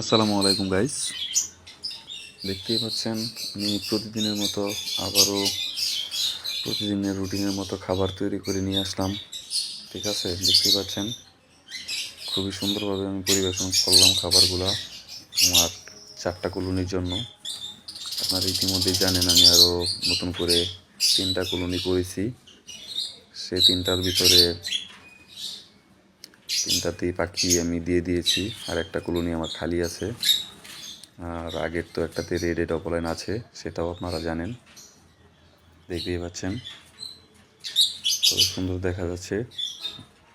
আসসালামু আলাইকুম গাইস দেখতেই পাচ্ছেন, আমি প্রতিদিনের মতো আবারও প্রতিদিনের রুটিনের মতো খাবার তৈরি করে নিয়ে আসলাম। ঠিক আছে? দেখতেই পাচ্ছেন, খুবই সুন্দরভাবে আমি পরিবেশন করলাম খাবারগুলা আমার চারটা কলোনির জন্য। আপনারা ইতিমধ্যেই জানেন, আমি আরও নতুন করে তিনটা কলোনি করেছি। সেই তিনটার ভিতরে তিনটাতেই পাখি আমি দিয়ে দিয়েছি। আর একটা কলোনি আমার খালি আছে। আর আগের তো একটাতে রেড অপলাইন আছে, সেটাও আপনারা জানেন। দেখতেই পাচ্ছেন। কত সুন্দর দেখা যাচ্ছে।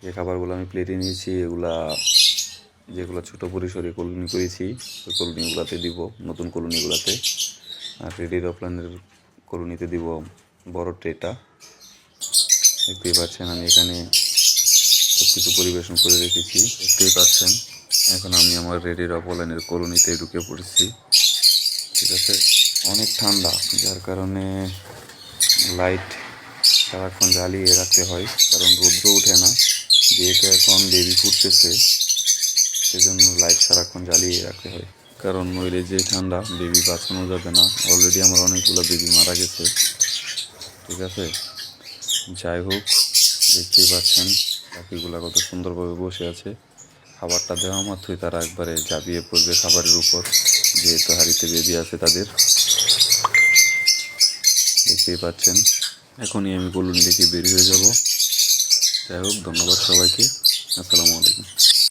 যে খাবারগুলো আমি প্লেটে নিয়েছি, এগুলা যেগুলো ছোটো পরিসরে কলোনি করেছি, ওই কলোনিগুলোতে দিব, নতুন কলোনিগুলোতে। আর রেড অপলাইনের কলোনিতে দিব বড় ট্রেটা দেখতেই পাচ্ছেন আমি এখানে সব কিছু পরিবেশন করে রেখেছি, দেখতেই পাচ্ছেন। এখন আমি আমার রেডির অপলাইনের কলোনিতে ঢুকে পড়েছি। ঠিক আছে? অনেক ঠান্ডা, যার কারণে লাইট সারাক্ষণ জ্বালিয়ে রাখতে হয়, কারণ রৌদ্র ওঠে না। যেহেতু এখন বেবি ফুটতেছে, সেজন্য লাইট সারাক্ষণ জ্বালিয়ে রাখতে হয়। কারণ নইলে যে ঠান্ডা বেবি বাঁচানো যাবে না। অলরেডি আমার অনেকগুলো বেবি মারা গেছে। ঠিক আছে? যাই হোক, দেখতেই পাচ্ছেন। পাখিগুলো কত সুন্দরভাবে বসে আছে। খাবারটা দেওয়া মাত্রই তারা একবারে ঝাঁপিয়ে পড়বে খাবারের উপর, যেহেতু হাড়িতে বেঁধে আছে তাদের। দেখতেই পাচ্ছেন, এখনই আমি বলুন দেখি বেরিয়ে যাব। যাই হোক, ধন্যবাদ সবাইকে। আসসালামু আলাইকুম।